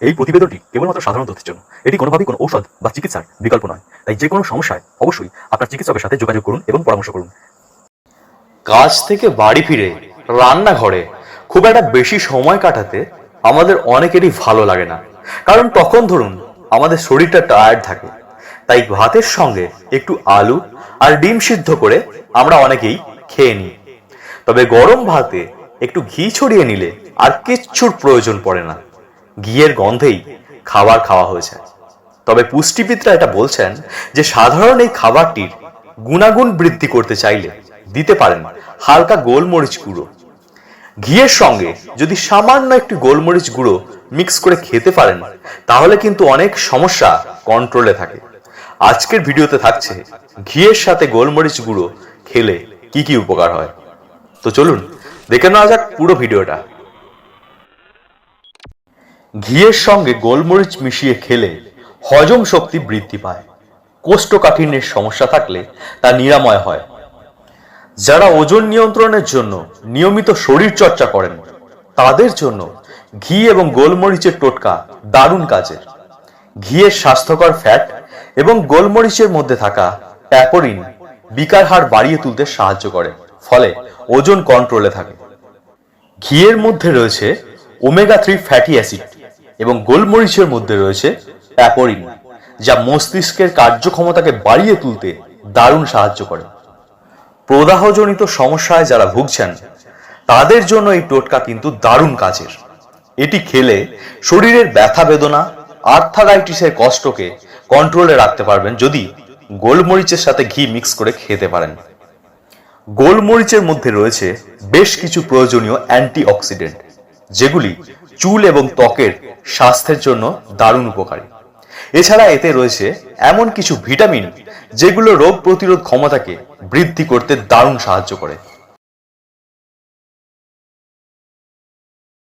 এই প্রতিবেদনটি কেবলমাত্র সাধারণ তথ্যের জন্য। এটি কোনোভাবেই কোনো ঔষধ বা চিকিৎসার বিকল্প নয়। তাই যে কোনো সমস্যায় অবশ্যই আপনার চিকিৎসকের সাথে যোগাযোগ করুন এবং পরামর্শ করুন। কাজ থেকে বাড়ি ফিরে রান্নাঘরে খুব একটা বেশি সময় কাটাতে আমাদের অনেকেরই ভালো লাগে না। কারণ তখন ধরুন আমাদের শরীরটা টায়ার্ড থাকে। তাই ভাতের সঙ্গে একটু আলু আর ডিম সিদ্ধ করে আমরা অনেকেই খেয়ে নিই। তবে গরম ভাতে একটু ঘি ছড়িয়ে নিলে আর কিচ্ছুর প্রয়োজন পড়ে না। ঘিয়ের গন্ধেই খাবার খাওয়া হয়েছে। তবে পুষ্টিবিদরা এটা বলছেন যে সাধারণ এই খাবারটির গুণাগুণ বৃদ্ধি করতে চাইলে দিতে পারেন হালকা গোলমরিচ গুঁড়ো। ঘিয়ের সঙ্গে যদি সামান্য একটু গোলমরিচ গুঁড়ো মিক্স করে খেতে পারেন, তাহলে কিন্তু অনেক সমস্যা কন্ট্রোলে থাকে। আজকের ভিডিওতে থাকছে ঘিয়ের সাথে গোলমরিচ গুঁড়ো খেলে কি কি উপকার হয়। তো চলুন, দেখে নেওয়া যাক পুরো ভিডিওটা। ঘিয়ের সঙ্গে গোলমরিচ মিশিয়ে খেলে হজম শক্তি বৃদ্ধি পায়। কোষ্ঠকাঠিন্যের সমস্যা থাকলে তা নিরাময় হয়। যারা ওজন নিয়ন্ত্রণের জন্য নিয়মিত শরীর চর্চা করেন, তাদের জন্য ঘি এবং গোলমরিচের টোটকা দারুণ কাজের। ঘিয়ের স্বাস্থ্যকর ফ্যাট এবং গোলমরিচের মধ্যে থাকা প্যাপোরিন বিকার হার বাড়িয়ে তুলতে সাহায্য করে, ফলে ওজন কন্ট্রোলে থাকে। ঘিয়ের মধ্যে রয়েছে ওমেগা থ্রি ফ্যাটি অ্যাসিড। এবং গোলমরিচের মধ্যে রয়েছে প্যাপোরিন যা মস্তিষ্কের কার্যক্ষমতাকে বাড়িয়ে তুলতে দারুণ সাহায্য করে। প্রদাহজনিত সমস্যায় যারা ভুগছেন, তাদের জন্য এই টোটকা কিন্তু দারুণ কাজের। এটি খেলে শরীরের ব্যথা বেদনা, আর্থারাইটিসের কষ্টকে কন্ট্রোলে রাখতে পারবেন যদি গোলমরিচের সাথে ঘি মিক্স করে খেতে পারেন। গোলমরিচের মধ্যে রয়েছে বেশ কিছু প্রয়োজনীয় অ্যান্টিঅক্সিডেন্ট যেগুলি চুল এবং ত্বকের স্বাস্থ্যের জন্য দারুণ উপকারী। এছাড়া এতে রয়েছে এমন কিছু ভিটামিন যেগুলো রোগ প্রতিরোধ ক্ষমতাকে বৃদ্ধি করতে দারুণ সাহায্য করে।